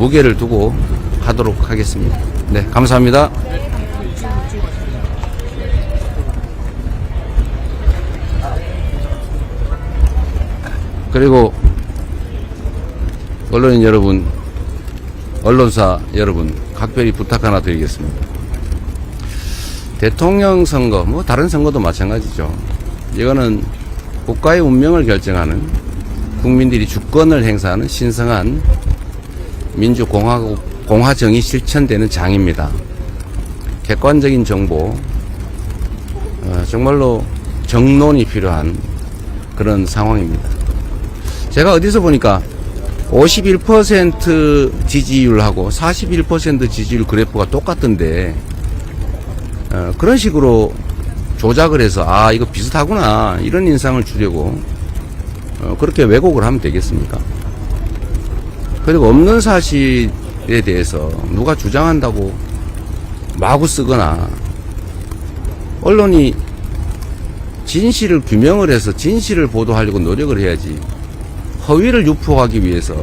무게를 두고 하도록 하겠습니다. 네, 감사합니다. 그리고 언론인 여러분, 언론사 여러분, 각별히 부탁 하나 드리겠습니다. 대통령 선거, 뭐 다른 선거도 마찬가지죠. 이거는 국가의 운명을 결정하는 국민들이 주권을 행사하는 신성한 민주공화국 공화정이 실천되는 장입니다. 객관적인 정보, 어, 정말로 정론이 필요한 그런 상황입니다. 제가 어디서 보니까 51% 지지율하고 41% 지지율 그래프가 똑같던데 어, 그런 식으로 조작을 해서 아 이거 비슷하구나 이런 인상을 주려고 어, 그렇게 왜곡을 하면 되겠습니까? 그리고 없는 사실에 대해서 누가 주장한다고 마구 쓰거나 언론이 진실을 규명을 해서 진실을 보도하려고 노력을 해야지 허위를 유포하기 위해서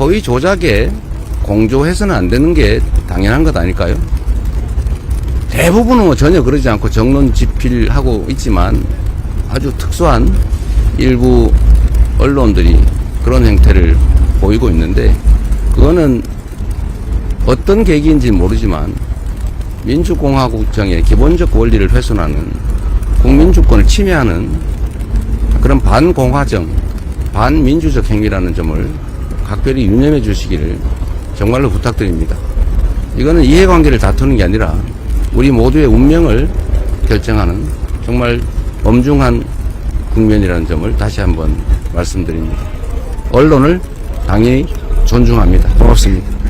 허위 조작에 공조해서는 안 되는 게 당연한 것 아닐까요? 대부분은 뭐 전혀 그러지 않고 정론 집필하고 있지만 아주 특수한 일부 언론들이 그런 행태를 보이고 있는데 그거는 어떤 계기인지 모르지만 민주공화국정의 기본적 원리를 훼손하는 국민주권을 침해하는 그런 반공화정, 반민주적 행위라는 점을 각별히 유념해 주시기를 정말로 부탁드립니다. 이거는 이해관계를 다투는 게 아니라 우리 모두의 운명을 결정하는 정말 엄중한 국면이라는 점을 다시 한번 말씀드립니다. 언론을 당연히 존중합니다. 고맙습니다.